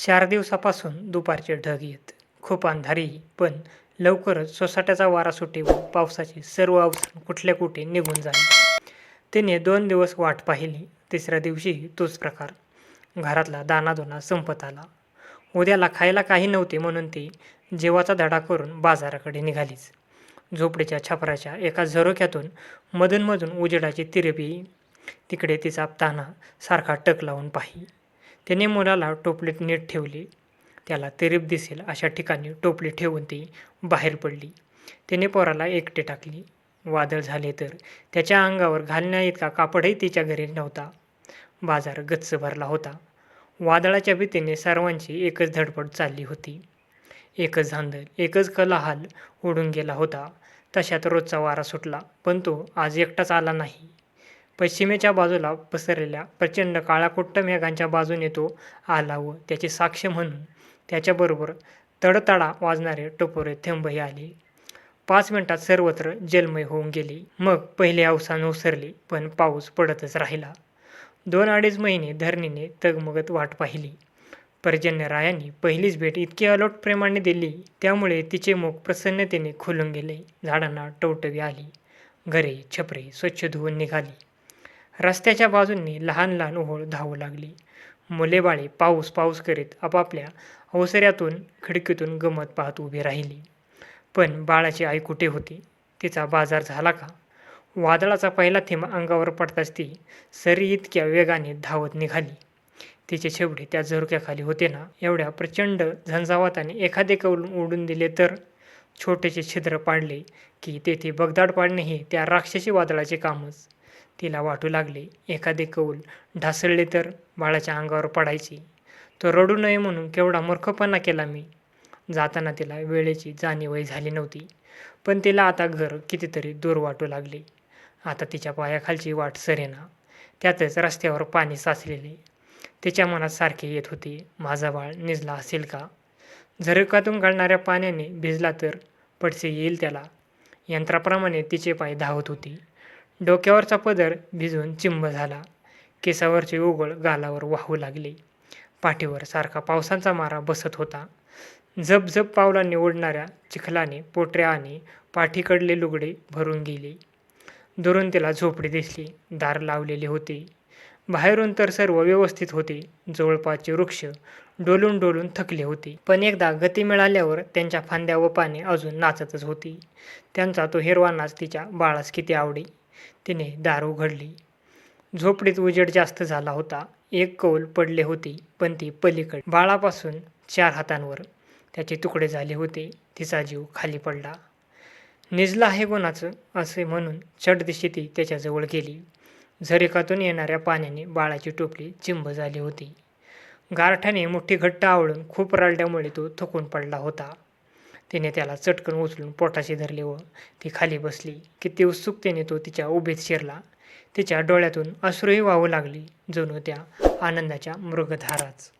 चार दिवसापासून दुपारचे ढग येत. खूप अंधारी पण लवकरच सोसाट्याचा वारा सुटे व पावसाचे सर्व अवसान कुठल्या कुठे निघून झाले तिने दोन दिवस वाट पाहिली तिसऱ्या दिवशीही तोच प्रकार. घरातला दानादोना संपत आला. उद्याला खायला काही नव्हते म्हणून ती जेवाचा धडा करून बाजाराकडे निघालीच. झोपडीच्या छपराच्या एका झरोक्यातून मधूनमधून उजेडाची तिरपी तिकडे तिचा ताना सारखा टक लावून पाही त्याने मुलाला टोपलीत नीट ठेवले. त्याला तिरीप दिसेल अशा ठिकाणी टोपली ठेवून ती बाहेर पडली. त्याने पोराला एकटे टाकली. वादळ झाले तर त्याच्या अंगावर घालण्या इतका कापडही तिच्या घरी नव्हता. बाजार गच्च भरला होता. वादळाच्या भीतीने सर्वांची एकच धडपड चालली होती. एकच धांदल एकच कलाहाल उडून गेला होता. तशात रोजचा वारा सुटला पण तो आज एकटाच आला नाही. पश्चिमेच्या बाजूला पसरलेल्या प्रचंड काळाकुट्ट मेघांच्या बाजूने तो आला व त्याची साक्ष म्हणून त्याच्याबरोबर तडतडा वाजणारे टपोरे थेंबही आले. पाच मिनिटात सर्वत्र जलमय होऊन गेले. मग पहिले अवसान ओसरले पण पाऊस पडतच राहिला. दोन अडीच महिने धरणीने तगमगत वाट पाहिली. पर्जन्यरायांनी पहिलीच भेट इतकी अलोट प्रेमाने दिली त्यामुळे तिचे मुख प्रसन्नतेने खुलून गेले. झाडांना टवटवी आली. घरे छपरे स्वच्छ धुवून निघाली. रस्त्याच्या बाजूंनी लहान लहान ओहोळ धावू लागली. मुले बाळे पाऊस पाऊस करीत आपापल्या अवसऱ्यातून खिडकीतून गमत पाहत उभी राहिली. पण बाळाची आई कुठे होती? तिचा बाजार झाला का? वादळाचा पहिला थेंब अंगावर पडताच ती सरी इतक्या वेगाने धावत निघाली. तिचे शेवटे त्या झुरक्याखाली होते ना एवढ्या प्रचंड झंझावाताने एखादे कौल ओढून दिले तर? छोटेसे छिद्र पाडले की तेथे बगदाड पाडणे हे त्या राक्षसी वादळाचे कामच. तिला वाटू लागले. एखादे कौल ढासळले तर बाळाच्या अंगावर पडायची. तो रडू नये म्हणून केवढा मूर्खपणा केला मी. जाताना तिला वेळेची जाणीवही झाली नव्हती. पण तिला आता घर कितीतरी दूर वाटू लागले. आता तिच्या पायाखालची वाट सरेना. त्यातच रस्त्यावर पाणी साचलेले. तिच्या मनात सारखे येत होते माझा बाळ निजला असेल का? झरकातून घालणाऱ्या पाण्याने भिजला तर पडसे येईल त्याला. यंत्राप्रमाणे तिचे पाय धावत होते. डोक्यावरचा पदर भिजून चिंब झाला. केसावरचे उघळ गालावर वाहू लागले. पाठीवर सारखा पावसाचा मारा बसत होता. झप झप पावलांनी ओढणाऱ्या चिखलाने पोटऱ्या आणि पाठीकडले लुगडे भरून गेले. दुरून तिला झोपडी दिसली दार लावलेले होते. बाहेरून तर सर्व व्यवस्थित होते. जवळपासचे वृक्ष डोलून डोलून थकले होते. पण एकदा गती मिळाल्यावर त्यांच्या फांद्या व पाने अजून नाचतच होती. त्यांचा तो हिरवा नाच तिच्या बाळास किती आवडी. तिने दार उघडली झोपडीत उजेड जास्त झाला होता. एक कौल पडले होते पण ती पलीकडे. बाळापासून चार हातांवर त्याचे तुकडे झाले होते. तिचा जीव खाली पडला. निजला आहे कोणाचं? असे म्हणून चढदिशी ती त्याच्याजवळ गेली. झरेकातून येणाऱ्या पाण्याने बाळाची टोपली चिंब झाली होती. गारठ्याने मोठी घट्ट आवळून खूप रडल्यामुळे तो थकून पडला होता. तिने त्याला चटकन उचलून पोटाशी धरले व ती खाली बसली. किती उत्सुकतेने तो तिच्या उभेत शिरला. तिच्या डोळ्यातून अश्रूही वाहू लागली जणू त्या आनंदाच्या मृगधाराच.